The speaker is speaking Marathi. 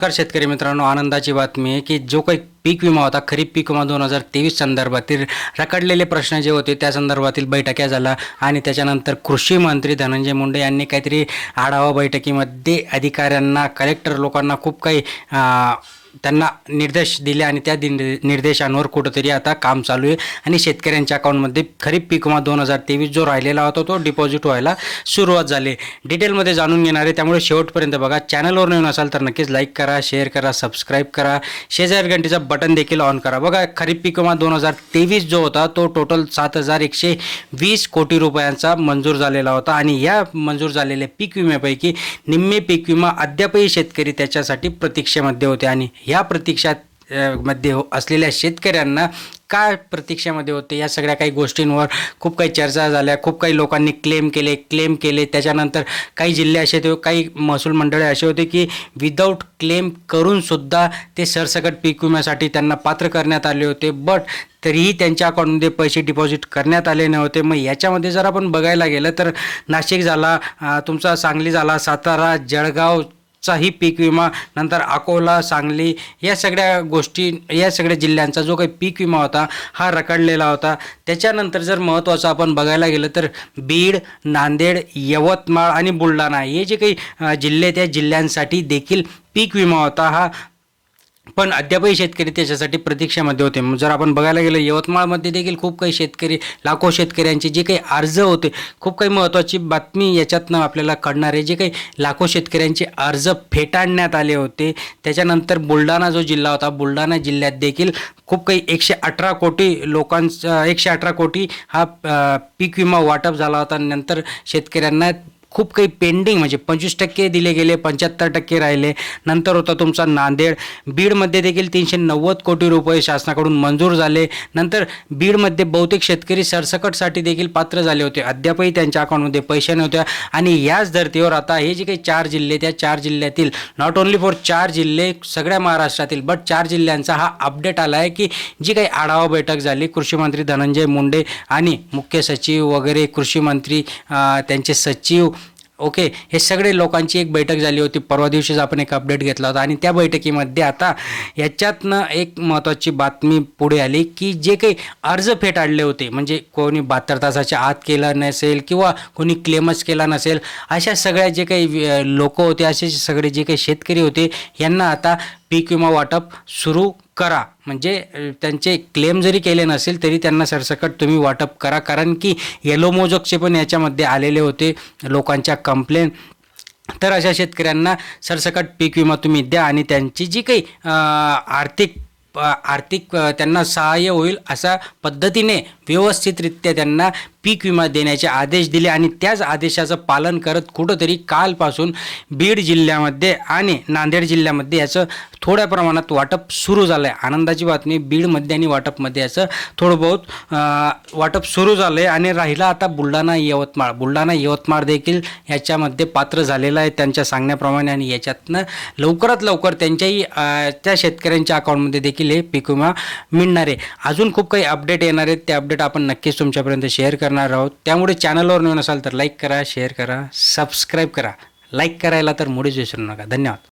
नमस्कार शेतकरी मित्रांनो आनंदाची बातमी आहे की जो काही पीक विमा होता. खरीप पीक विमा दोन हजार तेवीस संदर्भातील रखडलेले प्रश्न जे होते त्या संदर्भातील बैठक्या झाला आणि त्याच्यानंतर कृषी मंत्री धनंजय मुंडे यांनी काहीतरी आढावा बैठकीमध्ये अधिकाऱ्यांना कलेक्टर लोकांना खूप काही त्यांना निर्देश दिले आणि त्या निर्देशांवर कुठंतरी आता काम चालू आहे. आणि शेतकऱ्यांच्या अकाउंटमध्ये खरीप पीक विमा दोन हजार तेवीस जो राहिलेला होता तो डिपॉझिट व्हायला सुरुवात झाली. डिटेलमध्ये जाणून घेणार आहे. त्यामुळे शेवटपर्यंत बघा. चॅनलवर नवीन असाल तर नक्कीच लाईक करा शेअर करा सबस्क्राईब करा. शेजार घंटीचा बटन देखील ऑन करा. बघा खरीप पीक विमा दोन हजार तेवीस जो होता तो टोटल सात हजार एकशे वीस कोटी रुपयांचा मंजूर झालेला होता. आणि या मंजूर झालेल्या पीक विम्यापैकी निम्मे पीक विमा अद्यापही शेतकरी त्याच्यासाठी प्रतीक्षेमध्ये होते. आणि ह्या प्रतीक्षात मध्ये हो- असलेल्या शेतकऱ्यांना काय प्रतीक्षामध्ये होते? या सगळ्या काही गोष्टींवर खूप काही चर्चा झाल्या खूप काही लोकांनी क्लेम केले क्लेम केले. त्याच्यानंतर काही जिल्हे असे होते काही महसूल मंडळे असे होते की विदाऊट क्लेम करूनसुद्धा ते सरसकट पीक विम्यासाठी त्यांना पात्र करण्यात आले होते. बट तरीही त्यांच्या अकाउंटमध्ये पैसे डिपॉझिट करण्यात आले नव्हते. मग याच्यामध्ये जर आपण बघायला गेलं तर नाशिक झाला तुमचा सांगली झाला सातारा जळगाव चाही पीक विमा नंतर अकोला सांगली या सगळ्या गोष्टी या सगळ्या जिल्ह्यांचा जो काही पीक विमा होता हा रखडलेला होता. त्याच्यानंतर जर महत्त्वाचं आपण बघायला गेलं तर बीड नांदेड यवतमाळ आणि बुलढाणा हे जे काही जिल्हे आहेत, त्या जिल्ह्यांसाठी देखील पीक विमा होता हा पण अद्यापही शेतकरी त्याच्यासाठी प्रतीक्षेमध्ये होते. मग जर आपण बघायला गेलं यवतमाळमध्ये देखील खूप काही शेतकरी लाखो शेतकऱ्यांचे जे काही अर्ज होते खूप काही महत्त्वाची बातमी याच्यातनं आपल्याला कळणार आहे. जे काही लाखो शेतकऱ्यांचे अर्ज फेटाळण्यात आले होते त्याच्यानंतर बुलढाणा जो जिल्हा होता बुलढाणा जिल्ह्यात देखील खूप काही एकशे अठरा कोटी लोकांचा एकशे अठरा कोटी हा पीक विमा वाटप झाला होता. नंतर शेतकऱ्यांना खूप काही पेंडिंग म्हणजे पंचवीस टक्के दिले गेले पंच्याहत्तर टक्के राहिले. नंतर होता तुमचा नांदेड. बीडमध्ये देखील तीनशे नव्वद कोटी रुपये शासनाकडून मंजूर झाले. नंतर बीडमध्ये बहुतेक शेतकरी सरसकटसाठी देखील पात्र झाले होते. अद्यापही त्यांच्या अकाउंटमध्ये पैसे नव्हत्या आणि याच धर्तीवर आता हे जे काही चार जिल्हे त्या चार जिल्ह्यातील नॉट ओन्ली फॉर चार जिल्हे सगळ्या महाराष्ट्रातील बट चार जिल्ह्यांचा हा अपडेट आला आहे की जी काही आढावा बैठक झाली कृषी मंत्री धनंजय मुंडे आणि मुख्य सचिव वगैरे कृषी मंत्री त्यांचे सचिव ओके हे सगळे लोकांची एक बैठक झाली होती. परवा दिवशीच आपण एक अपडेट घेतला होता. आणि त्या बैठकीमध्ये आता याच्यातनं एक महत्त्वाची बातमी पुढे आली की जे काही अर्ज फेटाळले होते म्हणजे कोणी बहात्तर तासाच्या आत केला नसेल किंवा कोणी क्लेमच केला नसेल अशा सगळ्या जे काही लोक होते असे सगळे जे काही शेतकरी होते यांना आता पीक विमा वाटप सुरू करा. म्हणजे त्यांचे क्लेम जरी केले नसेल तरी त्यांना सरसकट तुम्ही वाटप करा. कारण की येलो मोजकचे पण याच्यामध्ये आलेले होते लोकांच्या कंप्लेन तर अशा शेतकऱ्यांना सरसकट पीक विमा तुम्ही द्या आणि त्यांची जी काही आर्थिक आर्थिक त्यांना सहाय्य होईल अशा पद्धतीने व्यवस्थितरित्या त्यांना पीक विमा देण्याचे आदेश दिले आणि त्याच आदेशाचं पालन करत कुठंतरी कालपासून बीड जिल्ह्यामध्ये आणि नांदेड जिल्ह्यामध्ये याचं थोड्या प्रमाणात वाटप सुरू झालं आहे आनंदाची बातमी बीडमध्ये आणि वाटपमध्ये याचं थोडं बहुत वाटप सुरू झालं आहे आणि राहिला आता बुलढाणा यवतमाळ. बुलढाणा यवतमाळ देखील याच्यामध्ये पात्र झालेलं आहे त्यांच्या सांगण्याप्रमाणे आणि याच्यातनं लवकरात लवकर त्यांच्याही त्या शेतकऱ्यांच्या अकाउंटमध्ये देखील हे पीक विमा मिळणार आहे. अजून खूप काही अपडेट येणार आहेत. ते अपडेट आपण नक्कीच तुमच्यापर्यंत शेअर करणार आहोत. त्यामुळे चॅनलवर नवीन असाल तर लाईक करा शेअर करा सबस्क्राईब करा. लाईक करायला तर मुळीच विसरू नका. धन्यवाद.